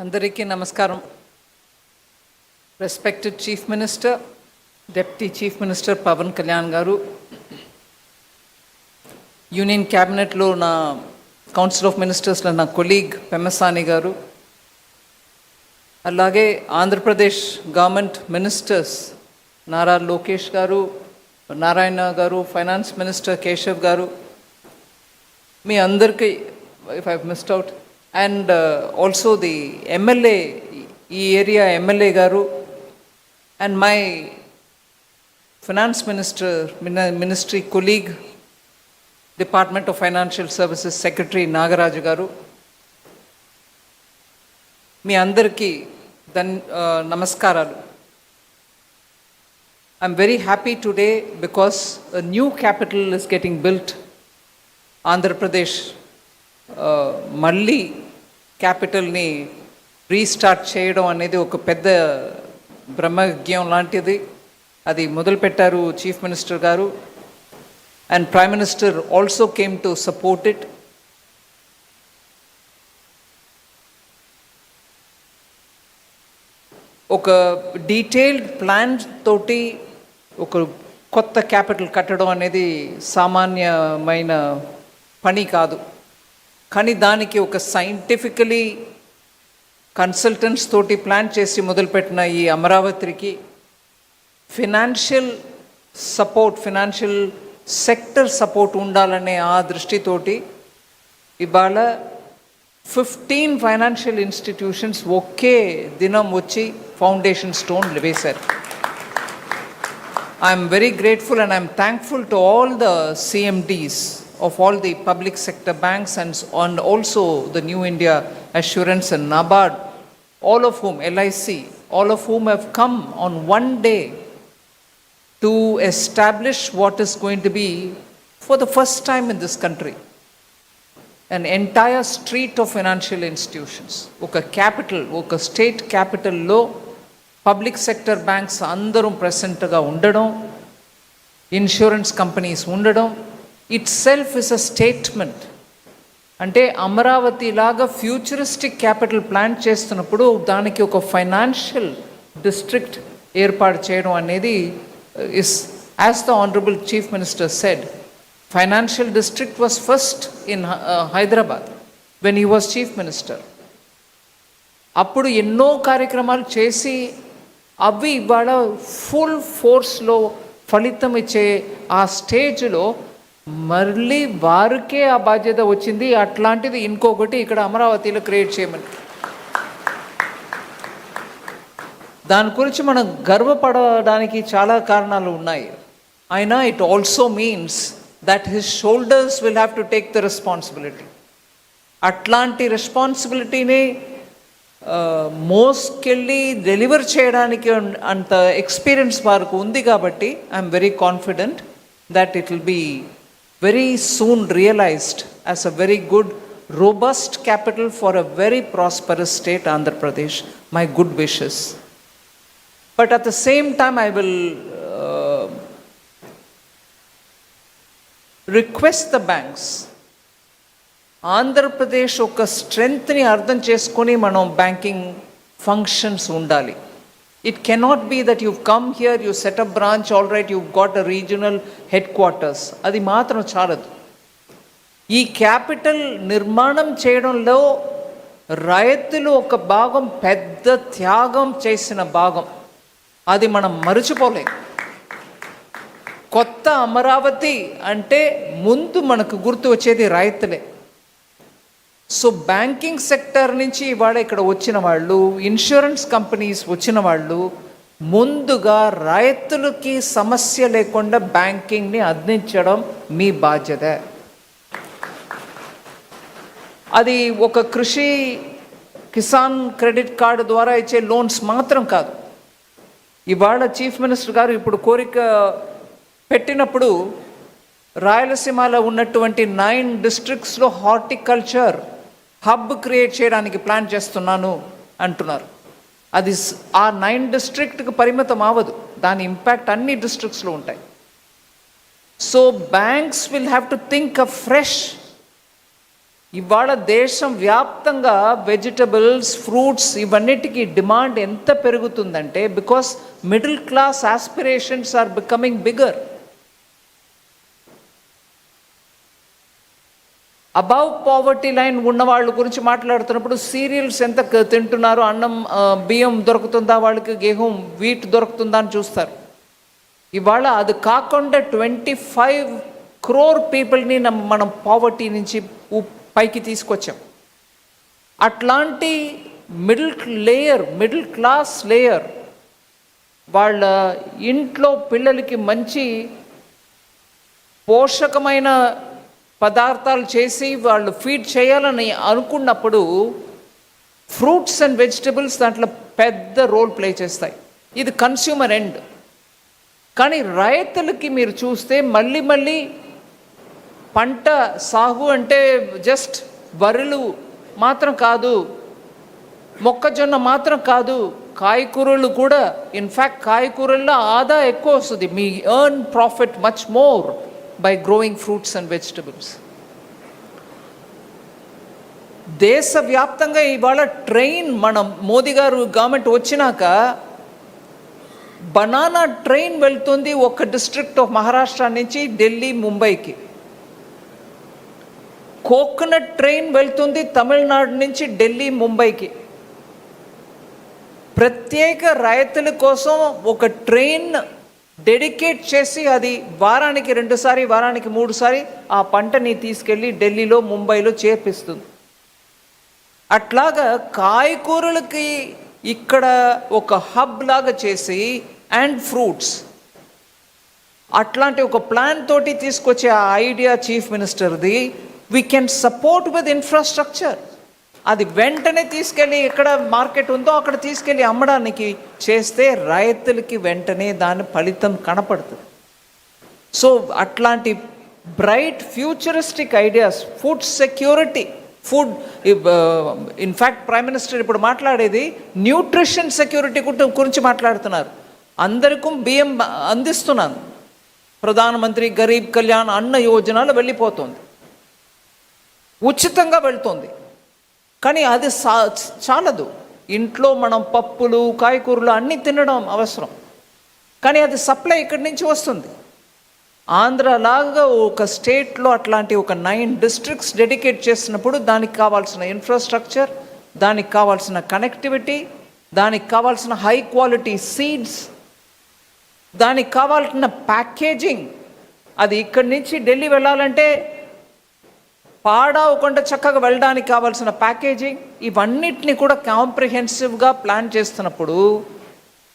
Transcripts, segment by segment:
అందరికీ నమస్కారం. Respected chief minister deputy chief minister Pawan Kalyan garu union క్యాబినెట్లో నా కౌన్సిల్ ఆఫ్ మినిస్టర్స్లో నా కొలీగ్ పెమ్మసాని గారు అలాగే Andhra Pradesh government ministers Nara Lokesh garu Narayana garu finance minister Keshav garu మీ అందరికీ if I missed out and also the MLA ఈ area MLA garu and my finance minister ministry colleague department of financial services secretary Nagaraju garu. మీ అందరికీ ధన్ ఆ, నమస్కారాలు. I'm very happy today because new capital is getting built Andhra Pradesh ఆ, మళ్ళీ క్యాపిటల్ని restart చేయడం అనేది ఒక పెద్ద బ్రహ్మజ్ఞం లాంటిది. అది మొదలుపెట్టారు chief minister garu. And prime minister also came to support it. ఒక డీటెయిల్డ్ ప్లాన్ తోటి ఒక కొత్త క్యాపిటల్ కట్టడం అనేది సామాన్యమైన పని కాదు. కానీ దానికి ఒక సైంటిఫికలీ కన్సల్టెంట్స్ తోటి ప్లాన్ చేసి మొదలుపెట్టిన ఈ అమరావతికి financial support financial sector support ఉండాలనే ఆ దృష్టితోటి ఇవాళ ఫిఫ్టీన్ ఫైనాన్షియల్ ఇన్స్టిట్యూషన్స్ ఒకే దినం వచ్చి ఫౌండేషన్ స్టోన్ వేశారు. I'm very grateful and I'm thankful to all the CMDs of all the public sector banks and, s- and also the New India Assurance and NABARD, all of whom, LIC, all of whom have come on one day to establish what is going to be, for the first time in this country, an entire street of financial institutions. ఒక capital ఒక state క్యాపిటల్లో public sector banks అందరం ప్రెసెంట్గా ఉండడం insurance companies ఉండడం itself is a statement అంటే అమరావతి లాగా futuristic capital plan చేస్తున్నప్పుడు దానికి ఒక ఫైనాన్షియల్ డిస్ట్రిక్ట్ ఏర్పాటు చేయడం అనేది is as the honourable chief minister said financial district was first in Hyderabad when he was chief minister అప్పుడు ఎన్నో కార్యక్రమాలు చేసి అవి ఇవాళ ఫుల్ ఫోర్స్లో ఫలితం ఇచ్చే ఆ స్టేజ్లో మళ్ళీ వారికే ఆ బాధ్యత వచ్చింది. అట్లాంటిది ఇంకొకటి ఇక్కడ అమరావతిలో క్రియేట్ చేయమని. దాని గురించి మనం గర్వపడడానికి చాలా కారణాలు ఉన్నాయి. అయినా it also means that his shoulders will have to take the responsibility అట్లాంటి రెస్పాన్సిబిలిటీని మోస్కెళ్ళి డెలివర్ చేయడానికి అంత ఎక్స్పీరియన్స్ వారికి ఉంది కాబట్టి I'm very confident that it will be very soon realized as a very good robust capital for a very prosperous state Andhra Pradesh my good wishes but at the same time I will request the banks Andhra Pradesh ఒక స్ట్రెంగ్త్ని అర్థం చేసుకొని మనం banking functions ఉండాలి it cannot be that you come here you set up branch all right you got a regional headquarters అది మాత్రం చాలదు. ఈ capital నిర్మాణం చేయడంలో రైతులు ఒక భాగం పెద్ద త్యాగం చేసిన భాగం. అది మనం మరచిపోలేదు కొత్త అమరావతి అంటే ముందు మనకు గుర్తు వచ్చేది రైతులే సో బ్యాంకింగ్ సెక్టర్ నుంచి ఇవాళ ఇక్కడ వచ్చిన వాళ్ళు ఇన్సూరెన్స్ కంపెనీస్ వచ్చిన వాళ్ళు ముందుగా రైతులకి సమస్య లేకుండా బ్యాంకింగ్ని అందించడం మీ బాధ్యత. అది ఒక కృషి కిసాన్ క్రెడిట్ కార్డు ద్వారా ఇచ్చే లోన్స్ మాత్రం కాదు. ఇవాళ చీఫ్ మినిస్టర్ గారు ఇప్పుడు కోరిక పెట్టినప్పుడు రాయలసీమలో ఉన్నటువంటి నైన్ డిస్ట్రిక్ట్స్లో హార్టికల్చర్ హబ్ క్రియేట్ చేయడానికి ప్లాన్ చేస్తున్నాను అంటున్నారు. అది ఆ నైన్ డిస్ట్రిక్ట్కి పరిమితం అవ్వదు. దాని ఇంపాక్ట్ అన్ని డిస్ట్రిక్ట్స్లో ఉంటాయి. So banks will have to think afresh. ఇవాళ దేశం వ్యాప్తంగా వెజిటబుల్స్ ఫ్రూట్స్ ఇవన్నిటికీ డిమాండ్ ఎంత పెరుగుతుందంటే because middle class aspirations are becoming bigger. Above poverty line ఉన్న వాళ్ళ గురించి మాట్లాడుతున్నప్పుడు సీరియల్స్ ఎంత తింటున్నారు? అన్నం బియ్యం దొరుకుతుందా వాళ్ళకి? గేహం వీట్ దొరుకుతుందా అని చూస్తారు. ఇవాళ అది కాకుండా ట్వంటీ ఫైవ్ క్రోర్ పీపుల్ని మనం పావర్టీ నుంచి పైకి తీసుకొచ్చాం. అట్లాంటి middle layer middle class layer వాళ్ళ ఇంట్లో పిల్లలకి మంచి పోషకమైన పదార్థాలు చేసి వాళ్ళు ఫీడ్ చేయాలని అనుకున్నప్పుడు ఫ్రూట్స్ అండ్ వెజిటబుల్స్ దాంట్లో పెద్ద రోల్ ప్లే చేస్తాయి. ఇది కన్స్యూమర్ ఎండ్ కానీ రైతులకి మీరు చూస్తే మళ్ళీ మళ్ళీ పంట సాగు అంటే జస్ట్ వరులు మాత్రం కాదు మొక్కజొన్న మాత్రం కాదు కాయకూరలు కూడా ఇన్ఫ్యాక్ట్ కాయకూరల్లో ఆదా ఎక్కువ వస్తుంది. మీ earn profit much more by growing fruits and vegetables దేశవ్యాప్తంగా ఇవాళ ట్రైన్ మనం మోదీ గారు గవర్నమెంట్ వచ్చినాక బనానా ట్రైన్ వెళ్తుంది ఒక డిస్ట్రిక్ట్ ఆఫ్ మహారాష్ట్ర నుంచి ఢిల్లీ ముంబైకి. కోకోనట్ ట్రైన్ వెళ్తుంది తమిళనాడు నుంచి ఢిల్లీ ముంబైకి. ప్రత్యేక రైతుల కోసం ఒక ట్రైన్ డెడికేట్ చేసి అది వారానికి రెండుసారి వారానికి మూడుసారి ఆ పంటని తీసుకెళ్ళి ఢిల్లీలో ముంబైలో చేపిస్తుంది అట్లాగా కాయకూరలకి ఇక్కడ ఒక హబ్ లాగా చేసి అండ్ ఫ్రూట్స్ అట్లాంటి ఒక ప్లాన్ తోటి తీసుకొచ్చే ఆ idea chief మినిస్టర్ది. We can support with infrastructure అది వెంటనే తీసుకెళ్ళి ఎక్కడ మార్కెట్ ఉందో అక్కడ తీసుకెళ్ళి అమ్మడానికి చేస్తే రైతులకి వెంటనే దాని ఫలితం కనపడుతుంది. సో అట్లాంటి bright futuristic ideas food security food in fact prime minister ఇప్పుడు మాట్లాడేది న్యూట్రిషన్ సెక్యూరిటీ గురించి మాట్లాడుతున్నారు. అందరికీ బియ్యం అందిస్తున్నాను. ప్రధానమంత్రి గరీబ్ కళ్యాణ్ అన్న యోజనలో వెళ్ళిపోతుంది. ఉచితంగా వెళ్తుంది. కానీ అది సా చాలదు. ఇంట్లో మనం పప్పులు కాయకూరలు అన్నీ తినడం అవసరం. కానీ అది సప్లై ఇక్కడి నుంచి వస్తుంది. ఆంధ్రలాగా ఒక స్టేట్లో అట్లాంటి ఒక నైన్ డిస్ట్రిక్ట్స్ డెడికేట్ చేసినప్పుడు దానికి కావాల్సిన ఇన్ఫ్రాస్ట్రక్చర్ దానికి కావాల్సిన కనెక్టివిటీ దానికి కావాల్సిన హై క్వాలిటీ సీడ్స్ దానికి కావాల్సిన ప్యాకేజింగ్. అది ఇక్కడి నుంచి ఢిల్లీ వెళ్ళాలంటే పాడవకుండా చక్కగా వెళ్ళడానికి కావాల్సిన ప్యాకేజింగ్ ఇవన్నిటిని కూడా కాంప్రిహెన్సివ్గా ప్లాన్ చేస్తున్నప్పుడు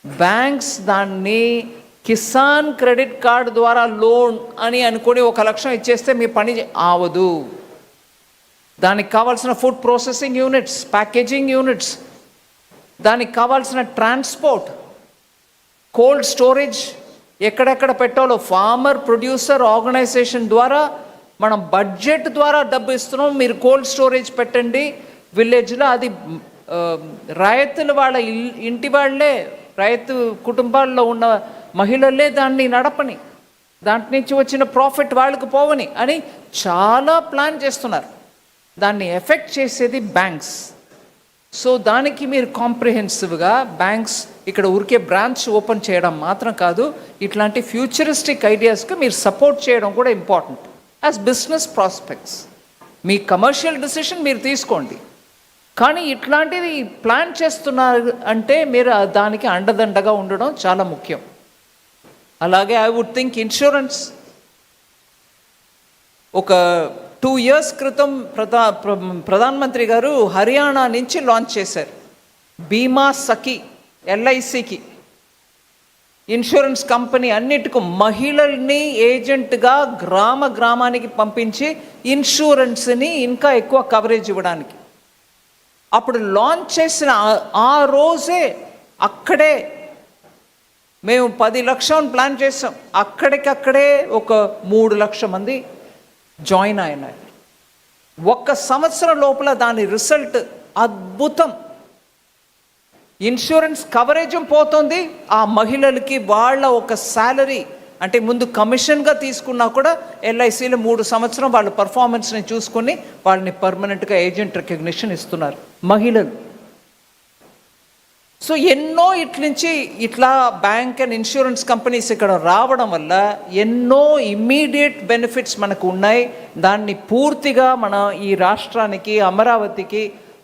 బ్యాంక్స్ దాన్ని కిసాన్ క్రెడిట్ కార్డు ద్వారా లోన్ అని అనుకొని ఒక లక్షం ఇచ్చేస్తే మీ పని ఆవదు. దానికి కావాల్సిన food processing units packaging units దానికి కావాల్సిన ట్రాన్స్పోర్ట్ కోల్డ్ స్టోరేజ్ ఎక్కడెక్కడ పెట్టాలో ఫార్మర్ ప్రొడ్యూసర్ ఆర్గనైజేషన్ ద్వారా మనం బడ్జెట్ ద్వారా డబ్బు ఇస్తున్నాం మీరు కోల్డ్ స్టోరేజ్ పెట్టండి. విలేజ్లో అది రైతుల వాళ్ళ ఇల్- ఇంటి వాళ్ళే రైతు కుటుంబాల్లో ఉన్న మహిళలే దాన్ని నడపని. దాంట్ నుంచి వచ్చిన ప్రాఫిట్ వాళ్ళకి పోవని అని చాలా ప్లాన్ చేస్తున్నారు. దాన్ని ఎఫెక్ట్ చేసేది బ్యాంక్స్. సో దానికి మీరు కాంప్రిహెన్సివ్గా బ్యాంక్స్ ఇక్కడ ఊరికే బ్రాంచ్ ఓపెన్ చేయడం మాత్రం కాదు ఇట్లాంటి ఫ్యూచరిస్టిక్ ఐడియాస్కి మీరు సపోర్ట్ చేయడం కూడా ఇంపార్టెంట్. యాజ్ బిజినెస్ ప్రాస్పెక్ట్స్ మీ కమర్షియల్ డిసిషన్ మీరు తీసుకోండి. కానీ ఇట్లాంటిది ప్లాన్ చేస్తున్నారు అంటే మీరు దానికి అండదండగా ఉండడం చాలా ముఖ్యం. అలాగే ఐ వుడ్ థింక్ ఇన్సూరెన్స్ ఒక టూ ఇయర్స్ క్రితం ప్రధా ప్ర- ప్రధానమంత్రి గారు హర్యానా నుంచి లాంచ్ చేశారు. బీమా సఖి ఎల్ఐసికి ఇన్సూరెన్స్ కంపెనీ అన్నిటికీ మహిళల్ని ఏజెంట్గా గ్రామ గ్రామానికి పంపించి ఇన్సూరెన్స్ని ఇంకా ఎక్కువ కవరేజ్ ఇవ్వడానికి. అప్పుడు లాంచ్ చేసిన ఆ- ఆ రోజే అక్కడే మేము పది లక్షలు ప్లాన్ చేసాం. అక్కడికక్కడే ఒక మూడు లక్షల మంది జాయిన్ అయినారు. ఒక్క సంవత్సరం లోపల దాని రిజల్ట్ అద్భుతం. ఇన్సూరెన్స్ కవరేజ్ పోతుంది. ఆ మహిళలకి వాళ్ళ ఒక శాలరీ అంటే ముందు కమిషన్గా తీసుకున్నా కూడా ఎల్ఐసిలో మూడు సంవత్సరం వాళ్ళ పర్ఫార్మెన్స్ని చూసుకొని వాళ్ళని పర్మనెంట్గా ఏజెంట్ రికగ్నిషన్ ఇస్తున్నారు. మహిళలు. సో ఎన్నో ఇట్నుంచి ఇట్లా బ్యాంక్ అండ్ ఇన్సూరెన్స్ కంపెనీస్ ఇక్కడ రావడం వల్ల ఎన్నో ఇమ్మీడియట్ బెనిఫిట్స్ మనకు ఉన్నాయి. దాన్ని పూర్తిగా మన ఈ రాష్ట్రానికి అమరావతికి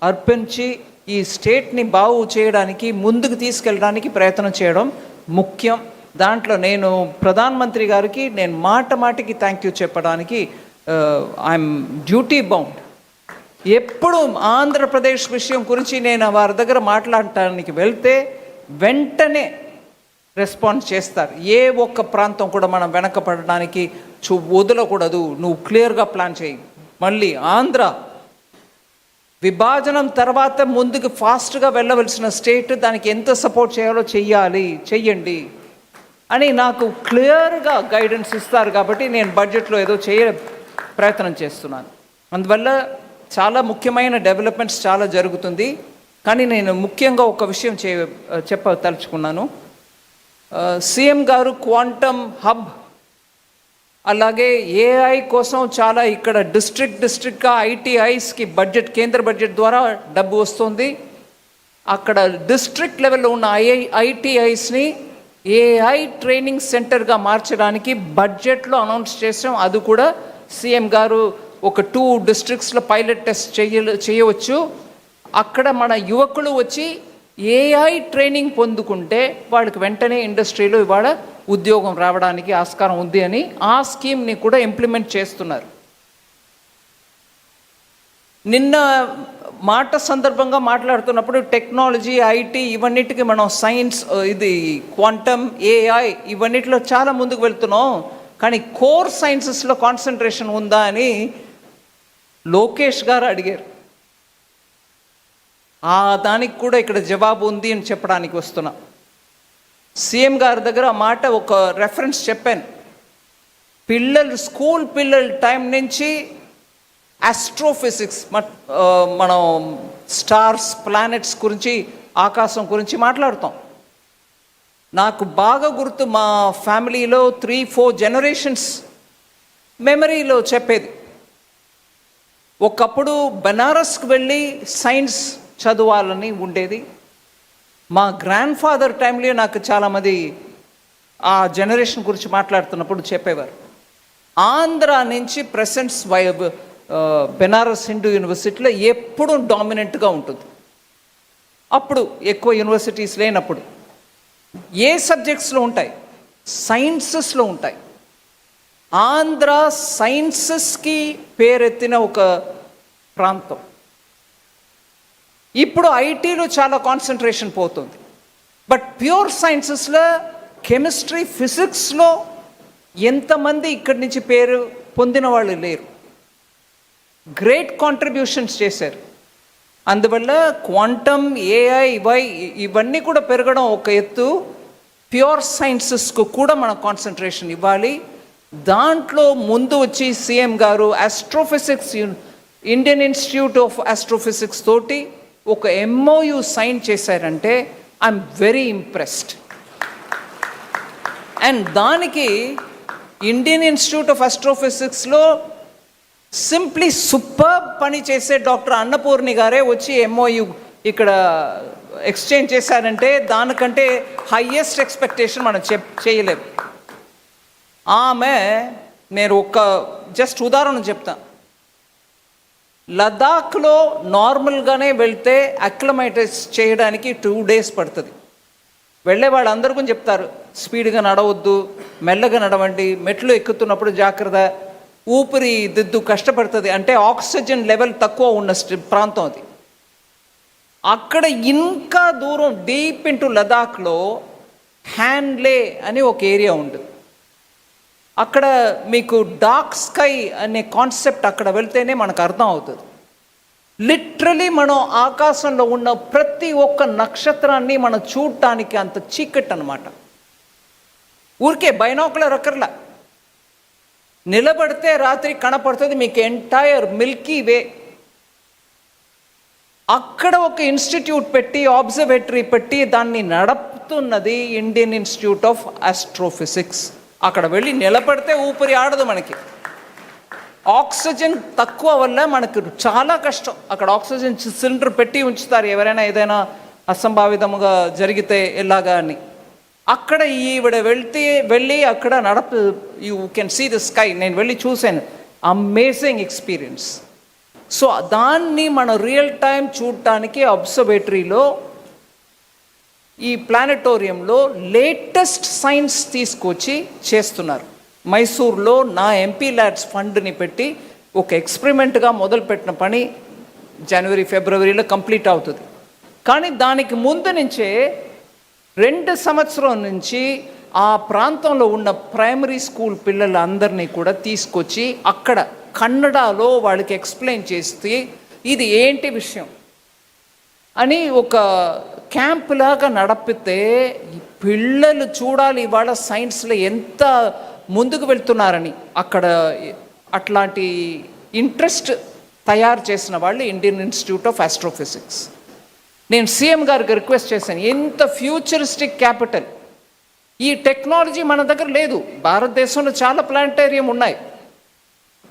అర్పించి ఈ స్టేట్ని బాగు చేయడానికి ముందుకు తీసుకెళ్ళడానికి ప్రయత్నం చేయడం ముఖ్యం. దాంట్లో నేను ప్రధానమంత్రి గారికి నేను మాట మాటికి థ్యాంక్ యూ చెప్పడానికి ఐఎమ్ డ్యూటీ బౌండ్ ఎప్పుడు ఆంధ్రప్రదేశ్ విషయం గురించి నేను వారి దగ్గర మాట్లాడటానికి వెళ్తే వెంటనే రెస్పాన్స్ చేస్తారు. ఏ ఒక్క ప్రాంతం కూడా మనం వెనకపడడానికి చూ వదలకూడదు. నువ్వు క్లియర్గా ప్లాన్ చేయి. మళ్ళీ ఆంధ్ర విభాజనం తర్వాత ముందుకు ఫాస్ట్గా వెళ్ళవలసిన స్టేట్ దానికి ఎంత సపోర్ట్ చేయాలో చెయ్యాలి చెయ్యండి అని నాకు క్లియర్గా గైడెన్స్ ఇస్తారు కాబట్టి నేను బడ్జెట్లో ఏదో చేయ ప్రయత్నం చేస్తున్నాను. అందువల్ల చాలా ముఖ్యమైన డెవలప్మెంట్స్ చాలా జరుగుతుంది. కానీ నేను ముఖ్యంగా ఒక విషయం చే చెప్పదలుచుకున్నాను. తలుచుకున్నాను సీఎం గారు క్వాంటమ్ హబ్ అలాగే ఏఐ కోసం చాలా ఇక్కడ డిస్ట్రిక్ట్ డిస్ట్రిక్ట్గా ఐటీఐస్కి బడ్జెట్ కేంద్ర బడ్జెట్ ద్వారా డబ్బు వస్తుంది. అక్కడ డిస్ట్రిక్ట్ లెవెల్లో ఉన్న ఐఐ ఐటీఐస్ని ఏఐ ట్రైనింగ్ సెంటర్గా మార్చడానికి బడ్జెట్లో అనౌన్స్ చేసాం. అది కూడా సీఎం గారు ఒక టూ డిస్ట్రిక్ట్స్లో పైలట్ టెస్ట్ చేయ చేయవచ్చు. అక్కడ మన యువకులు వచ్చి ఏఐ ట్రైనింగ్ పొందుకుంటే వాళ్ళకి వెంటనే ఇండస్ట్రీలో ఇవాళ ఉద్యోగం రావడానికి ఆస్కారం ఉంది అని ఆ స్కీమ్ని కూడా ఇంప్లిమెంట్ చేస్తున్నారు. నిన్న మాట సందర్భంగా మాట్లాడుతున్నప్పుడు టెక్నాలజీ ఐటీ ఇవన్నిటికీ మనం సైన్స్ ఇది క్వాంటమ్ ఏఐ ఇవన్నిటిలో చాలా ముందుకు వెళ్తున్నాం. కానీ కోర్ సైన్సెస్లో కాన్సన్ట్రేషన్ ఉందా అని లోకేష్ గారు అడిగారు. ఆ దానికి కూడా ఇక్కడ జవాబు ఉంది అని చెప్పడానికి వస్తున్నా. సీఎం గారి దగ్గర ఆ మాట ఒక రెఫరెన్స్ చెప్పాను. పిల్లలు స్కూల్ పిల్లల టైం నుంచి ఆస్ట్రోఫిజిక్స్ మనం స్టార్స్ ప్లానెట్స్ గురించి ఆకాశం గురించి మాట్లాడుతాం. నాకు బాగా గుర్తు మా ఫ్యామిలీలో త్రీ ఫోర్ జనరేషన్స్ మెమరీలో చెప్పేది. ఒకప్పుడు బెనారస్కి వెళ్ళి సైన్స్ చదవాలని ఉండేది. మా గ్రాండ్ ఫాదర్ టైంలో నాకు చాలామంది ఆ జనరేషన్ గురించి మాట్లాడుతున్నప్పుడు చెప్పేవారు. ఆంధ్ర నుంచి ప్రెసెంట్స్ వై బెనారస్ హిందూ యూనివర్సిటీలో ఎప్పుడూ డామినెంట్గా ఉంటుంది. అప్పుడు ఎక్కువ యూనివర్సిటీస్ లేనప్పుడు. ఏ సబ్జెక్ట్స్లో ఉంటాయి? సైన్సెస్లో ఉంటాయి. ఆంధ్ర సైన్సెస్కి పేరెత్తిన ఒక ప్రాంతం. ఇప్పుడు ఐటీలో చాలా కాన్సన్ట్రేషన్ పోతుంది. బట్ ప్యూర్ సైన్సెస్లో కెమిస్ట్రీ ఫిజిక్స్లో ఎంతమంది ఇక్కడి నుంచి పేరు పొందిన వాళ్ళు లేరు. గ్రేట్ కాంట్రిబ్యూషన్స్ చేశారు. అందువల్ల క్వాంటమ్ ఏఐ వై ఇవన్నీ కూడా పెరగడం ఒక ఎత్తు. ప్యూర్ సైన్సెస్కు కూడా మనం కాన్సన్ట్రేషన్ ఇవ్వాలి. దాంట్లో ముందు వచ్చి CM garu astrophysics Indian Institute of astrophysics తోటి ఒక ఎంఓయు సైన్ చేశారంటే ఐఎమ్ వెరీ ఇంప్రెస్డ్ అండ్ దానికి ఇండియన్ ఇన్స్టిట్యూట్ ఆఫ్ అస్ట్రోఫిజిక్స్లో సింప్లీ సూపర్ పని చేసే డాక్టర్ అన్నపూర్ణి గారే వచ్చి ఎంఓయు ఇక్కడ ఎక్స్చేంజ్ చేశారంటే దానికంటే హయ్యెస్ట్ ఎక్స్పెక్టేషన్ మనం చెప్ చేయలేము ఆమె నేను ఒక జస్ట్ ఉదాహరణ చెప్తాను లదాఖ్లో నార్మల్గానే వెళ్తే అక్లమైటైజ్ చేయడానికి టూ డేస్ పడుతుంది. వెళ్ళే వాళ్ళందరూ కూడా చెప్తారు స్పీడ్గా నడవద్దు మెల్లగా నడవండి మెట్లు ఎక్కుతున్నప్పుడు జాగ్రత్త ఊపిరి దిద్దు కష్టపడుతుంది అంటే ఆక్సిజన్ లెవెల్ తక్కువ ఉన్న ప్రాంతం అది. అక్కడ ఇంకా దూరం డీప్ ఇంటూ లదాఖ్లో హ్యాండ్లే అని ఒక ఏరియా ఉంటుంది. అక్కడ మీకు డార్క్ స్కై అనే కాన్సెప్ట్ అక్కడ వెళ్తేనే మనకు అర్థం అవుతుంది లిటరలీ మనం ఆకాశంలో ఉన్న ప్రతి ఒక్క నక్షత్రాన్ని మనం చూడటానికి అంత చీకటి అనమాట ఊరికే బైనాకులర్ అక్కర్లా. నిలబడితే రాత్రి కనపడుతుంది మీకు ఎంటైర్ మిల్కీ వే అక్కడ ఒక ఇన్స్టిట్యూట్ పెట్టి ఆబ్జర్వేటరీ పెట్టి దాన్ని నడుపుతున్నది ఇండియన్ ఇన్స్టిట్యూట్ ఆఫ్ ఆస్ట్రోఫిజిక్స్ అక్కడ వెళ్ళి నిలబడితే ఊపిరి ఆడదు మనకి. ఆక్సిజన్ తక్కువ వల్ల మనకు చాలా కష్టం. అక్కడ ఆక్సిజన్ సిలిండర్ పెట్టి ఉంచుతారు. ఎవరైనా ఏదైనా అసంభావితముగా జరిగితే ఎలాగా అని. అక్కడ ఈవిడ వెళ్తే వెళ్ళి అక్కడ నడప you can see the sky నేను వెళ్ళి చూశాను. అమేజింగ్ ఎక్స్పీరియన్స్ సో దాన్ని మన రియల్ టైం చూడటానికి అబ్జర్వేటరీలో ఈ ప్లానటోరియంలో లేటెస్ట్ సైన్స్ తీసుకొచ్చి చేస్తున్నారు. మైసూర్లో నా ఎంపీ ల్యాడ్స్ ఫండ్ని పెట్టి ఒక ఎక్స్పెరిమెంట్గా మొదలుపెట్టిన పని జనవరి ఫిబ్రవరిలో కంప్లీట్ అవుతుంది. కానీ దానికి ముందు నుంచే రెండు సంవత్సరం నుంచి ఆ ప్రాంతంలో ఉన్న ప్రైమరీ స్కూల్ పిల్లలందరినీ కూడా తీసుకొచ్చి అక్కడ కన్నడలో వాళ్ళకి ఎక్స్ప్లెయిన్ చేస్తే ఇది ఏంటి విషయం? అని ఒక క్యాంప్ లాగా నడిపితే పిల్లలు చూడాలి ఇవాళ సైన్స్లో ఎంత ముందుకు వెళ్తున్నారని. అక్కడ అట్లాంటి ఇంట్రెస్ట్ తయారు చేసిన వాళ్ళు ఇండియన్ ఇన్స్టిట్యూట్ ఆఫ్ ఆస్ట్రోఫిజిక్స్. నేను సీఎం గారికి రిక్వెస్ట్ చేశాను ఎంత ఫ్యూచరిస్టిక్ క్యాపిటల్? ఈ టెక్నాలజీ మన దగ్గర లేదు. భారతదేశంలో చాలా ప్లానిటేరియం ఉన్నాయి.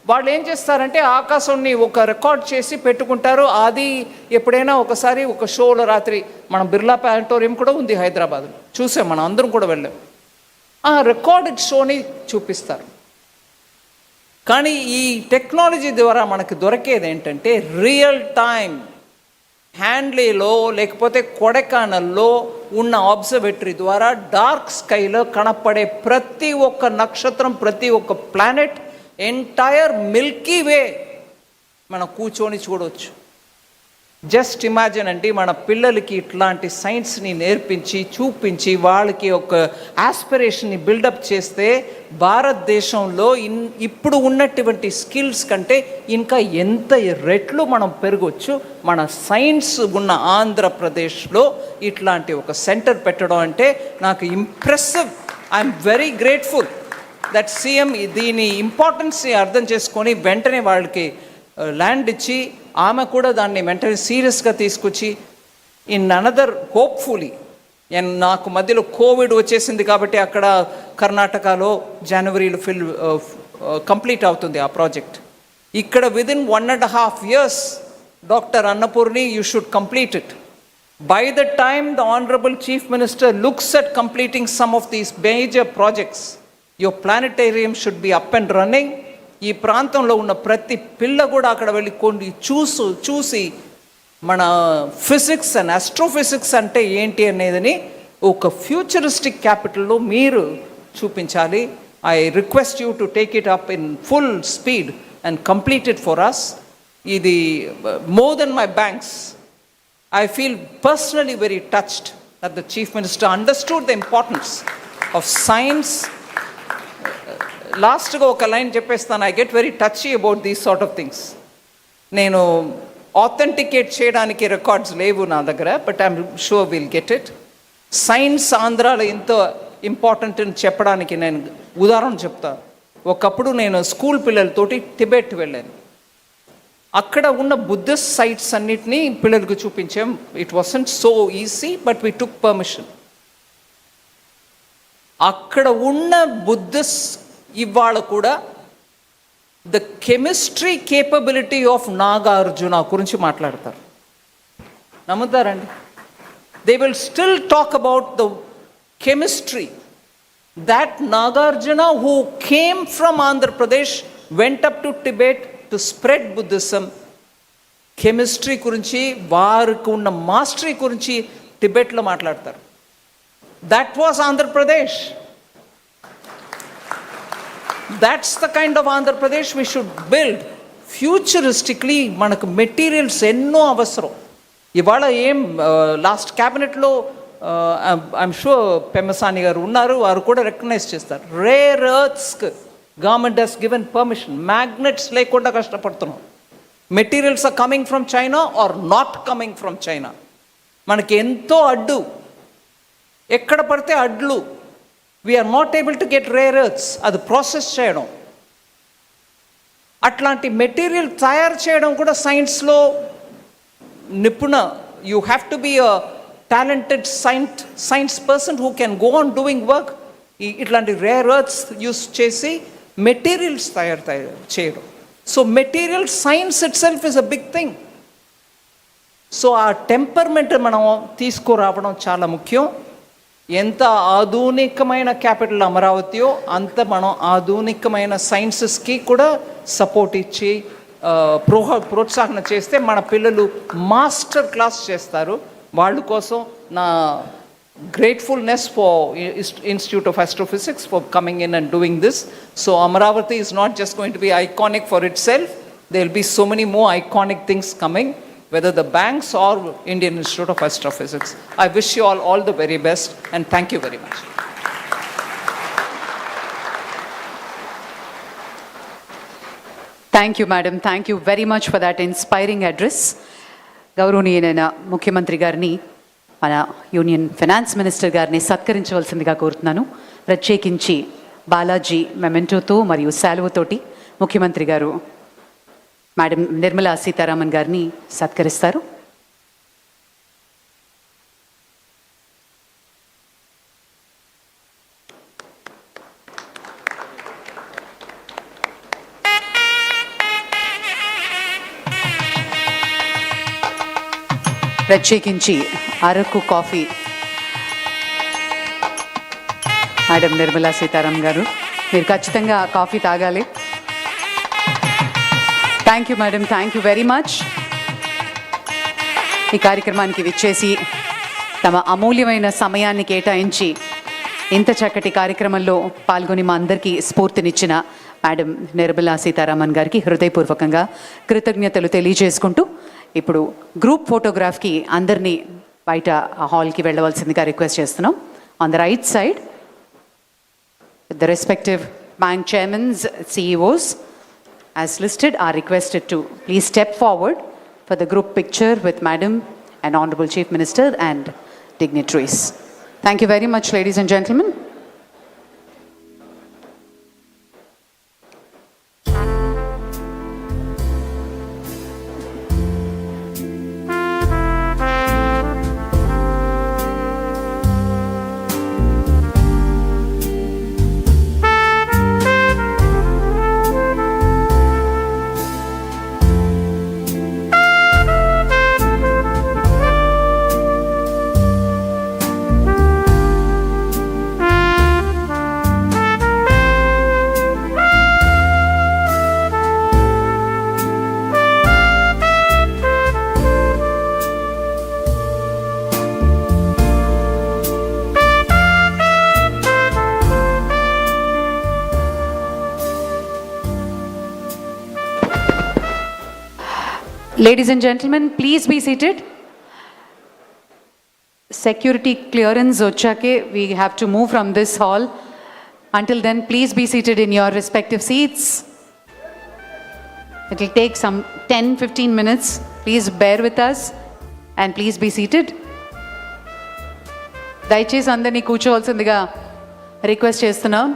వాళ్ళు ఏం చేస్తారంటే ఆకాశాన్ని ఒక రికార్డ్ చేసి పెట్టుకుంటారు. అది ఎప్పుడైనా ఒకసారి ఒక షోలో రాత్రి మన బిర్లా ప్లానిటోరియం కూడా ఉంది హైదరాబాద్లో. చూసాం మనం అందరం కూడా వెళ్ళాం. ఆ రికార్డెడ్ షోని చూపిస్తారు. కానీ ఈ టెక్నాలజీ ద్వారా మనకు దొరికేది ఏంటంటే రియల్ టైం హ్యాండ్లీలో లేకపోతే కొడైకానల్లో ఉన్న ఆబ్జర్వేటరీ ద్వారా డార్క్ స్కైలో కనపడే ప్రతి ఒక్క నక్షత్రం ప్రతి ఒక్క ప్లానెట్ ఎంటైర్ మిల్కీ వే మనం కూర్చొని చూడవచ్చు జస్ట్ ఇమాజిన్ అండి మన పిల్లలకి ఇట్లాంటి సైన్స్ని నేర్పించి చూపించి వాళ్ళకి ఒక ఆస్పిరేషన్ని బిల్డప్ చేస్తే భారతదేశంలో ఇన్ ఇప్పుడు ఉన్నటువంటి స్కిల్స్ కంటే ఇంకా ఎంత రెట్లు మనం పెరగవచ్చు మన సైన్స్ ఉన్న ఆంధ్రప్రదేశ్లో ఇట్లాంటి ఒక సెంటర్ పెట్టడం అంటే నాకు impressive I'm very grateful that CM దీని ఇంపార్టెన్స్ని అర్థం చేసుకొని వెంటనే వాళ్ళకి ల్యాండ్ ఇచ్చి ఆమె కూడా దాన్ని వెంటనే సీరియస్గా తీసుకొచ్చి ఇన్ అనదర్ హోప్ఫుల్లీ అండ్ నాకు మధ్యలో కోవిడ్ వచ్చేసింది కాబట్టి అక్కడ కర్ణాటకలో జనవరిలో ఫిల్ కంప్లీట్ అవుతుంది ఆ ప్రాజెక్ట్ ఇక్కడ within one and half years doctor Annapurni you should complete it by the time the honourable chief minister looks at completing some of these major projects your planetarium should be up and running ఈ ప్రాంతంలో ఉన్న ప్రతి పిల్ల కూడా అక్కడ వెళ్ళి కొన్ని చూసు చూసి మన ఫిజిక్స్ అండ్ ఆస్ట్రోఫిజిక్స్ అంటే ఏంటి అనేదని ఒక ఫ్యూచరిస్టిక్ క్యాపిటల్లో మీరు చూపించాలి. I request you to take it up in full speed and complete it for us ఇది more than my banks I feel personally very touched that the Chief Minister understood the importance of science. లాస్ట్గా ఒక line చెప్పేస్తాను. I get very touchy about these sort of things నేను authenticate చేయడానికి records లేవు నా దగ్గర but I'm sure will get it science ఆంధ్రాలో ఎంతో ఇంపార్టెంట్ అని చెప్పడానికి నేను ఉదాహరణ చెప్తా. ఒకప్పుడు నేను స్కూల్ పిల్లలతోటి టిబెట్ వెళ్ళాను. అక్కడ ఉన్న బుద్ధిస్ట్ సైట్స్ అన్నిటినీ పిల్లలకు చూపించాం. It wasn't so easy but we took permission అక్కడ ఉన్న బుద్ధిస్ట్ ఇవాళ కూడా the chemistry capability of Nagarjuna గురించి మాట్లాడతారు. నమ్ముతారండి? They will still talk about the chemistry that Nagarjuna who came from Andhra Pradesh went up to Tibet to spread Buddhism. Chemistry గురించి వారికి ఉన్న mastery గురించి టిబెట్లో మాట్లాడతారు. That was Andhra Pradesh that's the kind of Andhra Pradesh we should build futuristically మనకు materials ఎన్నో అవసరం. ఇవాళ ఏం లాస్ట్ క్యాబినెట్లో ఐఎమ్ షూర్ పెమ్మసాని గారు ఉన్నారు వారు కూడా రికగ్నైజ్ చేస్తారు. Rare ఎర్త్స్కి government has given permission magnets లేకుండా కష్టపడుతున్నాం. Materials are coming from China are not coming from China మనకి ఎంతో అడ్డు. ఎక్కడ పడితే అడ్లు. We're not able to get rare earths అది ప్రాసెస్ చేయడం అట్లాంటి మెటీరియల్ తయారు చేయడం కూడా సైన్స్లో నిపుణ you have to be a talented science science person who can go on doing work ఈ ఇట్లాంటి రేర్ ఎర్త్స్ యూస్ చేసి మెటీరియల్స్ తయారు తయారు చేయడం so material science itself is a big thing so ఆ టెంపర్మెంట్ మనం తీసుకురావడం చాలా ముఖ్యం. ఎంత ఆధునికమైన క్యాపిటల్ అమరావతియో అంత మనం ఆధునికమైన సైన్సెస్కి కూడా సపోర్ట్ ఇచ్చి ప్రోహ ప్రోత్సాహన చేస్తే మన పిల్లలు మాస్టర్ క్లాస్ చేస్తారు. వాళ్ళ కోసం నా gratefulness for institute of astrophysics for coming in and doing this so Amaravati is not just going to be iconic for itself they will be so many more iconic things coming whether the banks or Indian Institute of Astrophysics. I wish you all all the very best and thank you very much. Thank you madam thank you very much for that inspiring address గౌరవనీయులైన ముఖ్యమంత్రి గారిని మన union finance minister గారిని సత్కరించవలసిందిగా కోరుతున్నాను ప్రత్యేకించి బాలాజీ మెమెంటోతో మరియు శాలువతోటి ముఖ్యమంత్రి గారు మేడం నిర్మలా సీతారామన్ గారిని సత్కరిస్తారు. ప్రత్యేకించి అరకు కాఫీ. మేడం నిర్మలా సీతారాం గారు మీరు ఖచ్చితంగా కాఫీ తాగాలి. Thank you madam thank you very much ఈ కార్యక్రమానికి విచ్చేసి తమ అమూల్యమైన సమయాన్ని కేటాయించి ఇంత చక్కటి కార్యక్రమంలో పాల్గొని మా అందరికీ స్ఫూర్తినిచ్చిన మేడం నిర్మలా సీతారామన్ గారికి హృదయపూర్వకంగా కృతజ్ఞతలు తెలియజేసుకుంటూ ఇప్పుడు గ్రూప్ ఫోటోగ్రాఫ్కి అందరినీ బయట హాల్కి వెళ్ళవలసిందిగా రిక్వెస్ట్ చేస్తున్నాం. On the right side the respective bank chairmans CEOs, as listed, are requested to please step forward for the group picture with Madam and Honorable Chief Minister and dignitaries. Thank you very much, ladies and gentlemen. Ladies and gentlemen, please be seated. Security clearance ochake, we have to move from this hall. Until then, please be seated in your respective seats. It will take some 10 15 minutes. Please bear with us and please be seated. దయచేసి అందరినీ కూర్చోవలసిందిగా request చేస్తున్నాం